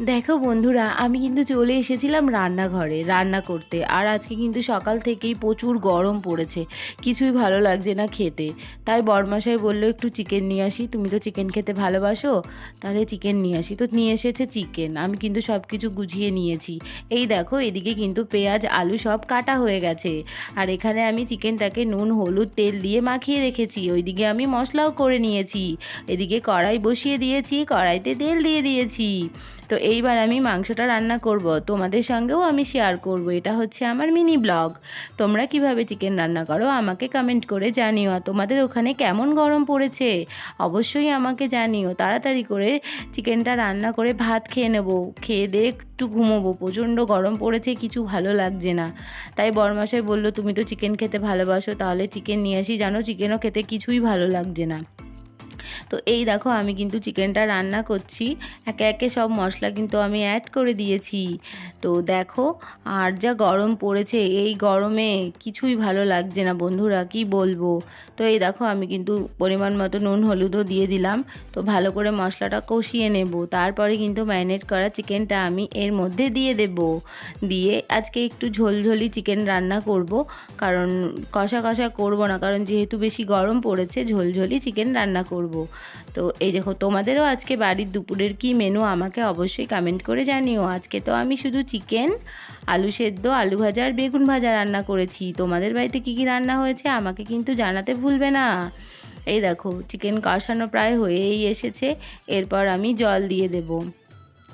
দেখো বন্ধুরা, আমি কিন্তু চলে এসেছিলাম রান্নাঘরে রান্না করতে। আর আজকে কিন্তু সকাল থেকেই প্রচুর গরম পড়েছে, কিছুই ভালো লাগছে না খেতে। তাই বরমাসাই বলল, একটু চিকেন নিয়ে আসি। তুমি তো চিকেন খেতে ভালোবাসো, তাহলে চিকেন নিয়ে আসি। তো নিয়ে এসেছে চিকেন। আমি কিন্তু সব কিছু গুছিয়ে নিয়েছি। এই দেখো, এদিকে কিন্তু পেঁয়াজ, আলু সব কাটা হয়ে গেছে। আর এখানে আমি চিকেনটাকে নুন, হলুদ, তেল দিয়ে মাখিয়ে রেখেছি। ওইদিকে আমি মশলাও করে নিয়েছি। এদিকে কড়াই বসিয়ে দিয়েছি, কড়াইতে তেল দিয়ে দিয়েছি। তো এইবার আমি মাংসটা রান্না করব, তোমাদের সঙ্গেও আমি শেয়ার করব। এটা হচ্ছে আমার মিনি ব্লগ তোমরা কীভাবে চিকেন রান্না করো আমাকে কমেন্ট করে জানিও। তোমাদের ওখানে কেমন গরম পড়েছে অবশ্যই আমাকে জানিও। তাড়াতাড়ি করে চিকেনটা রান্না করে ভাত খেয়ে নেব। খেয়ে দিয়ে একটু ঘুমোবো। প্রচণ্ড গরম পড়েছে, কিছু ভালো লাগছে না। তাই বরমাসাই বলল, তুমি তো চিকেন খেতে ভালোবাসো, তাহলে চিকেন নিয়ে আসি। জানো চিকেনও খেতে কিছুই ভালো লাগছে না। তো এই দেখো আমি কিন্তু চিকেনটা রান্না করছি। একে একে সব মশলা কিন্তু আমি অ্যাড করে দিয়েছি। তো দেখো, আর যা গরম পড়েছে, এই গরমে কিছুই ভালো লাগছে না বন্ধুরা, কি বলব? তো এই দেখো, আমি কিন্তু পরিমাণ মতো নুন, হলুদও দিয়ে দিলাম। তো ভালো করে মশলাটা কষিয়ে নেব। তারপরে কিন্তু ম্যারিনেট করা চিকেনটা আমি এর মধ্যে দিয়ে দেব। দিয়ে আজকে একটু ঝোলঝোলি চিকেন রান্না করব। কারণ কষা কষা করব না, কারণ যেহেতু বেশি গরম পড়েছে, ঝোলঝোলি চিকেন রান্না করব। তো এই দেখো, তোমাদেরও আজকে বাড়ির দুপুরের কি মেনু আমাকে অবশ্যই কমেন্ট করে জানিও। আজকে তো আমি শুধু চিকেন আলু সেদ্ধ, আলু ভাজা আর বেগুন ভাজা রান্না করেছি। তোমাদের বাড়িতে কি কি রান্না হয়েছে আমাকে কিন্তু জানাতে ভুলবে না। এই দেখো চিকেন কষানো প্রায় হয়েই এসেছে। এরপর আমি জল দিয়ে দেবো।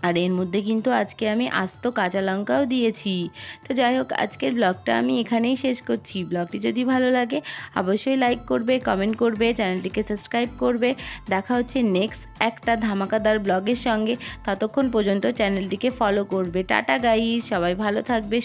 আর এর মধ্যে কিন্তু আজকে আমি আস্ত কাঁচা লঙ্কাও দিয়েছি। তো যাই হোক, আজকের ব্লগটা আমি এখানেই শেষ করছি। ব্লগটি যদি ভালো লাগে, অবশ্যই লাইক করবে কমেন্ট করবে, চ্যানেলটিকে সাবস্ক্রাইব করবে। দেখা হচ্ছে নেক্সট একটা ধামাকাদার ব্লগের সঙ্গে। ততক্ষণ পর্যন্ত চ্যানেলটিকে ফলো করবে। টাটা গাইজ সবাই ভালো থাকবে